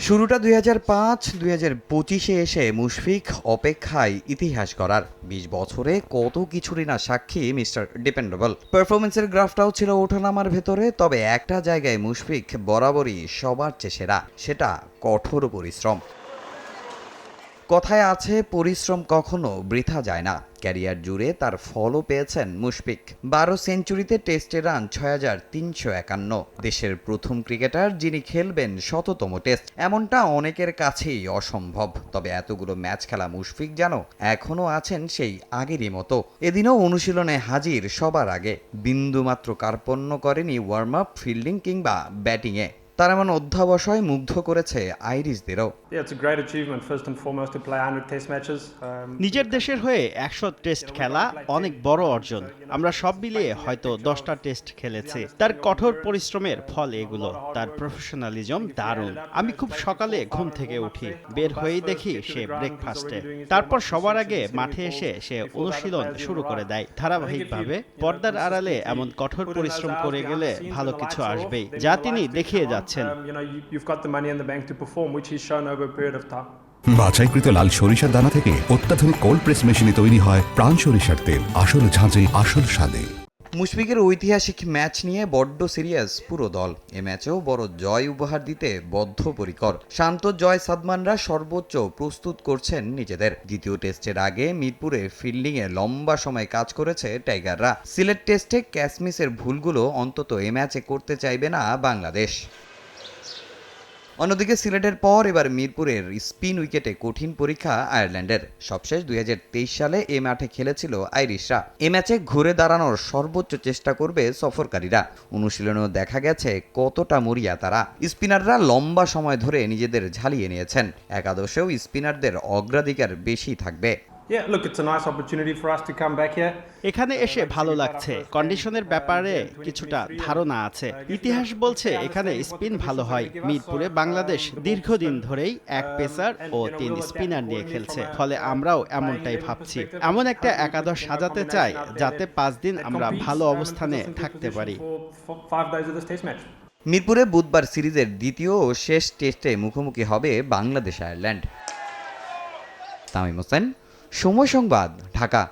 শুরুটা দুই হাজার পাঁচ, দুই হাজার পঁচিশে এসে মুশফিক অপেক্ষায় ইতিহাস করার বিশ বছরে কত কিছুরই না সাক্ষী মিস্টার ডিপেন্ডেবল। পারফরমেন্সের গ্রাফটাও ছিল ওঠানামার ভেতরে, তবে একটা জায়গায় মুশফিক বরাবরই সবার চেয়ে সেরা, সেটা কঠোর পরিশ্রম। কথায় আছে, পরিশ্রম কখনো বৃথা যায় না। ক্যারিয়ার জুড়ে তার ফলও পেয়েছেন মুশফিক। বারো সেঞ্চুরিতে টেস্টে রান ছয় হাজার তিনশো একান্ন। দেশের প্রথম ক্রিকেটার যিনি খেলবেন শততম টেস্ট, এমনটা অনেকের কাছেই অসম্ভব। তবে এতগুলো ম্যাচ খেলা মুশফিক যেন এখনও আছেন সেই আগেরই মতো। এদিনও অনুশীলনে হাজির সবার আগে। বিন্দুমাত্র কার্পণ্য করেনি ওয়ার্ম আপ ফিল্ডিং কিংবা ব্যাটিংয়ে তার এমন অধ্যাবসায় মুগ্ধ করেছে আইরিশদেরও। Yeah, it's a great achievement, first and foremost, to play 100 test matches. Um, নিজের দেশের হয়ে একশো টেস্ট খেলা অনেক বড় অর্জন। আমরা সব মিলিয়ে হয়তো দশটা টেস্ট খেলেছি। তার কঠোর পরিশ্রমের ফল এগুলো। তার প্রফেশনালিজম দারুণ। আমি খুব সকালে ঘুম থেকে উঠি। বের হয়েই দেখি সে ব্রেকফাস্টে তারপর সবার আগে মাঠে এসে সে অনুশীলন শুরু করে দেয়। ধারাবাহিকভাবে পর্দার আড়ালে এমন কঠোর পরিশ্রম করে গেলে ভালো কিছু আসবেই। যা তিনি দেখিয়ে যাচ্ছেন। Um, of time. বাছাইকৃত লাল সরিষার দানা থেকে অত্যাধুনিক কোল্ড প্রেস মেশিনে তৈরি হয় প্রাণ সরিষার তেল। আসল ঝাঁঝে আসল স্বাদে। মুশফিকের ঐতিহাসিক ম্যাচ নিয়ে বড্ড সিরিয়াস পুরো দল। এ ম্যাচেও বড় জয় উপহার দিতে বদ্ধপরিকর। শান্ত জয় সাদমানরা সর্বোচ্চ প্রস্তুত করছেন নিজেদের। দ্বিতীয় টেস্টের আগে মিরপুরে ফিল্ডিংয়ে লম্বা সময় কাজ করেছে টাইগাররা। সিলেট টেস্টে ক্যাশমিসের ভুলগুলো অন্তত এ ম্যাচে করতে চাইবে না বাংলাদেশ। অন্যদিকে সিলেটের পর এবার মিরপুরের স্পিন উইকেটে কঠিন পরীক্ষা আয়ারল্যান্ডের। সবশেষ দুই হাজার তেইশ সালে এ মাঠে খেলেছিল আইরিশরা। এ ম্যাচে ঘুরে দাঁড়ানোর সর্বোচ্চ চেষ্টা করবে সফরকারীরা। অনুশীলনেও দেখা গেছে কতটা মরিয়া তারা। স্পিনাররা লম্বা সময় ধরে নিজেদের ঝালিয়ে নিয়েছেন। একাদশেও স্পিনারদের অগ্রাধিকার বেশি থাকবে। Yeah, look, it's a nice opportunity for us to come back here. এখানে এসে ভালো লাগছে। কন্ডিশনের ব্যাপারে কিছুটা ধারণা আছে। ইতিহাস বলছে এখানে স্পিন ভালো হয়। মিরপুরে বাংলাদেশ দীর্ঘদিন ধরেই এক পেসার ও তিন স্পিনার নিয়ে খেলছে। ফলে আমরাও এমনটাই ভাবছি। এমন একটা একাদশ সাজাতে চাই যাতে পাঁচ দিন আমরা ভালো অবস্থানে থাকতে পারি. মিরপুরে বুধবার সিরিজের দ্বিতীয় ও শেষ টেস্টে মুখোমুখি হবে বাংলাদেশ আয়ারল্যান্ড তামিম হোসেন সময় সংবাদ ঢাকা।